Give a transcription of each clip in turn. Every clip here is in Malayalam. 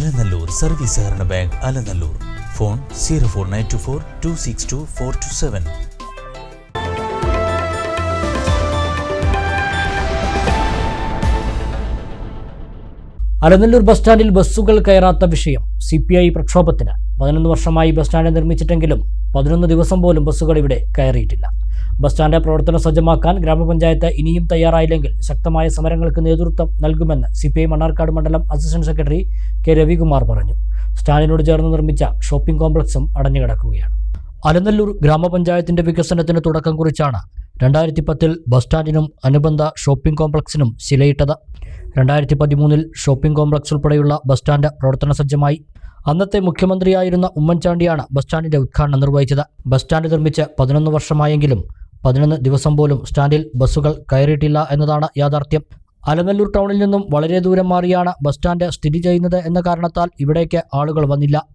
അലനല്ലൂർ സർവീസ് സഹകരണ bank Alanallur. Phone zero four nine two four two six two four two seven. Alanallur bus സ്റ്റാൻഡിൽ ബസ്സുകൾ കയറാത്ത വിഷയം സി പി ഐ പ്രക്ഷോഭത്തിന് പതിനൊന്ന് വർഷമായി ബസ് സ്റ്റാൻഡ് നിർമ്മിച്ചിട്ടെങ്കിലും പതിനൊന്ന് ദിവസം പോലും ബസ്സുകൾ ഇവിടെ കയറിയിട്ടില്ല. ബസ് സ്റ്റാൻഡ് പ്രവർത്തനം സജ്ജമാക്കാൻ ഗ്രാമപഞ്ചായത്ത് ഇനിയും തയ്യാറായില്ലെങ്കിൽ ശക്തമായ സമരങ്ങൾക്ക് നേതൃത്വം നൽകുമെന്ന് സി പി മണ്ണാർക്കാട് മണ്ഡലം അസിസ്റ്റന്റ് സെക്രട്ടറി കെ രവികുമാർ പറഞ്ഞു. സ്റ്റാൻഡിനോട് ചേർന്ന് നിർമ്മിച്ച ഷോപ്പിംഗ് കോംപ്ലക്സും അടഞ്ഞുകിടക്കുകയാണ്. അലനല്ലൂർ ഗ്രാമപഞ്ചായത്തിന്റെ വികസനത്തിന് തുടക്കം കുറിച്ചാണ് രണ്ടായിരത്തി പത്തിൽ ബസ് സ്റ്റാൻഡിനും അനുബന്ധ ഷോപ്പിംഗ് കോംപ്ലക്സിനും ശിലയിട്ടത്. രണ്ടായിരത്തി പതിമൂന്നിൽ ഷോപ്പിംഗ് കോംപ്ലക്സ് ഉൾപ്പെടെയുള്ള ബസ് സ്റ്റാൻഡ് പ്രവർത്തന സജ്ജമായി. അന്നത്തെ മുഖ്യമന്ത്രിയായിരുന്ന ഉമ്മൻചാണ്ടിയാണ് ബസ് സ്റ്റാൻഡിന്റെ ഉദ്ഘാടനം നിർവഹിച്ചത്. ബസ് സ്റ്റാൻഡ് നിർമ്മിച്ച് പതിനൊന്ന് വർഷമായെങ്കിലും പതിനൊന്ന് ദിവസം പോലും സ്റ്റാൻഡിൽ ബസ്സുകൾ കയറിയിട്ടില്ല എന്നതാണ് യാഥാർത്ഥ്യം. അലനല്ലൂർ ടൗണിൽ നിന്നും വളരെ ദൂരം മാറിയാണ് ബസ് സ്റ്റാൻഡ് സ്ഥിതി ചെയ്യുന്നത് എന്ന കാരണത്താൽ ഇവിടേക്ക് ആളുകൾ വന്നില്ല.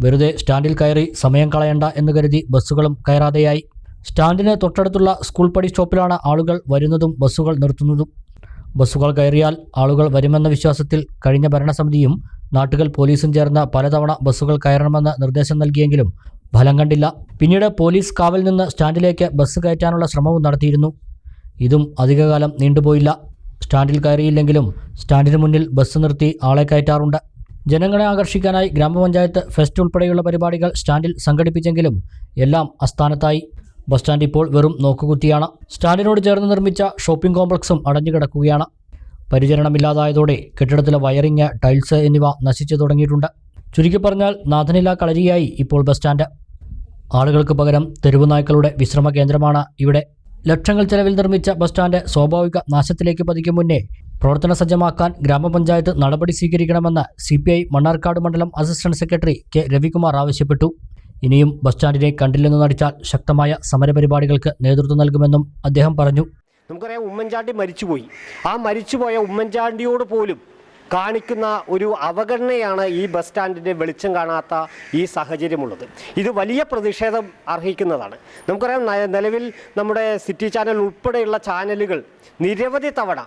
വെറുതെ സ്റ്റാൻഡിൽ കയറി സമയം കളയണ്ട എന്ന് കരുതി ബസ്സുകളും കയറാതെയായി. സ്റ്റാൻഡിന് തൊട്ടടുത്തുള്ള സ്കൂൾ പടി സ്റ്റോപ്പിലാണ് ആളുകൾ വരുന്നതും ബസ്സുകൾ നിർത്തുന്നതും. ബസ്സുകൾ കയറിയാൽ ആളുകൾ വരുമെന്ന വിശ്വാസത്തിൽ കഴിഞ്ഞ ഭരണസമിതിയും നാട്ടുകൾ പോലീസും ചേർന്ന് പലതവണ ബസ്സുകൾ കയറണമെന്ന് നിർദ്ദേശം നൽകിയെങ്കിലും ഫലം കണ്ടില്ല. പിന്നീട് പോലീസ് കാവൽ നിന്ന് സ്റ്റാൻഡിലേക്ക് ബസ് കയറ്റാനുള്ള ശ്രമവും നടത്തിയിരുന്നു. ഇതും അധികകാലം നീണ്ടുപോയില്ല. സ്റ്റാൻഡിൽ കയറിയില്ലെങ്കിലും സ്റ്റാൻഡിന് മുന്നിൽ ബസ് നിർത്തി ആളെ കയറ്റാറുണ്ട്. ജനങ്ങളെ ആകർഷിക്കാനായി ഗ്രാമപഞ്ചായത്ത് ഫെസ്റ്റ് ഉൾപ്പെടെയുള്ള പരിപാടികൾ സ്റ്റാൻഡിൽ സംഘടിപ്പിച്ചെങ്കിലും എല്ലാം അസ്ഥാനത്തായി. ബസ് സ്റ്റാൻഡ് ഇപ്പോൾ വെറും നോക്കുകുത്തിയാണ്. സ്റ്റാൻഡിനോട് ചേർന്ന് നിർമ്മിച്ച ഷോപ്പിംഗ് കോംപ്ലക്സും അടഞ്ഞുകിടക്കുകയാണ് പരിചരണമില്ലാതായതോടെ കെട്ടിടത്തിലെ വയറിങ് ടൈൽസ് എന്നിവ നശിച്ചു തുടങ്ങിയിട്ടുണ്ട്. ചുരുക്കി പറഞ്ഞാൽ നാഥനില കളരിയായി ഇപ്പോൾ ബസ് സ്റ്റാൻഡ്. ആളുകൾക്ക് പകരം തെരുവുനായ്ക്കളുടെ വിശ്രമ കേന്ദ്രമാണ് ഇവിടെ. ലക്ഷങ്ങൾ ചെലവിൽ നിർമ്മിച്ച ബസ് സ്റ്റാൻഡ് സ്വാഭാവിക നാശത്തിലേക്ക് പതിക്കും മുന്നേ പ്രവർത്തന സജ്ജമാക്കാൻ ഗ്രാമപഞ്ചായത്ത് നടപടി സ്വീകരിക്കണമെന്ന് സി പി ഐ മണ്ണാർക്കാട് മണ്ഡലം അസിസ്റ്റന്റ് സെക്രട്ടറി കെ രവികുമാർ ആവശ്യപ്പെട്ടു. ഇനിയും ബസ് സ്റ്റാൻഡിനെ കണ്ടില്ലെന്ന് നടിച്ചാൽ ശക്തമായ സമരപരിപാടികൾക്ക് നേതൃത്വം നൽകുമെന്നും അദ്ദേഹം പറഞ്ഞു. നമുക്കറിയാം ഉമ്മൻചാണ്ടി മരിച്ചുപോയി. ആ മരിച്ചുപോയ ഉമ്മൻചാണ്ടിയോട് പോലും കാണിക്കുന്ന ഒരു അവഗണനയാണ് ഈ ബസ് സ്റ്റാൻഡിന്റെ വെളിച്ചം കാണാത്ത ഈ സാഹചര്യമുള്ളത്. ഇത് വലിയ പ്രതിഷേധം അർഹിക്കുന്നതാണ്. നമുക്കറിയാം നിലവിൽ നമ്മുടെ സിറ്റി ചാനൽ ഉൾപ്പെടെയുള്ള ചാനലുകൾ നിരവധി തവണ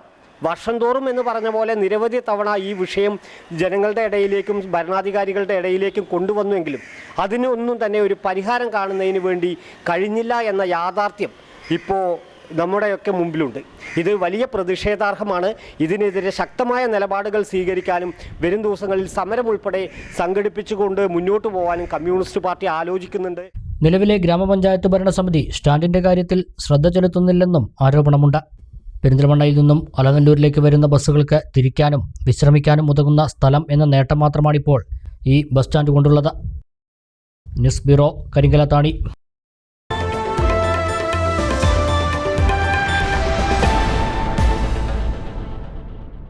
വർഷം തോറും എന്ന് പറഞ്ഞ പോലെ നിരവധി തവണ ഈ വിഷയം ജനങ്ങളുടെ ഇടയിലേക്കും ഭരണാധികാരികളുടെ ഇടയിലേക്കും കൊണ്ടുവന്നുവെങ്കിലും അതിനൊന്നും തന്നെ ഒരു പരിഹാരം കാണുന്നതിന് വേണ്ടി കഴിഞ്ഞില്ല എന്ന യാഥാർത്ഥ്യം ഇപ്പോൾ നമ്മുടെയൊക്കെ മുമ്പിലുണ്ട്. ഇത് വലിയ പ്രതിഷേധാർഹമാണ്. ഇതിനെതിരെ ശക്തമായ നിലപാടുകൾ സ്വീകരിക്കാനും വരും ദിവസങ്ങളിൽ സമരം ഉൾപ്പെടെ സംഘടിപ്പിച്ചുകൊണ്ട് മുന്നോട്ട് പോകാനും കമ്മ്യൂണിസ്റ്റ് പാർട്ടി ആലോചിക്കുന്നുണ്ട്. നിലവിലെ ഗ്രാമപഞ്ചായത്ത് ഭരണസമിതി സ്റ്റാൻഡിന്റെ കാര്യത്തിൽ ശ്രദ്ധ ചെലുത്തുന്നില്ലെന്നും ആരോപണമുണ്ട്. പെരിന്തൽമണ്ണയിൽ നിന്നും അലനല്ലൂരിലേക്ക് വരുന്ന ബസ്സുകൾക്ക് തിരിക്കാനും വിശ്രമിക്കാനും ഉതകുന്ന സ്ഥലം എന്ന നേട്ടം മാത്രമാണിപ്പോൾ ഈ bus stand കൊണ്ടുള്ളത്. News bureau Karinkallathani.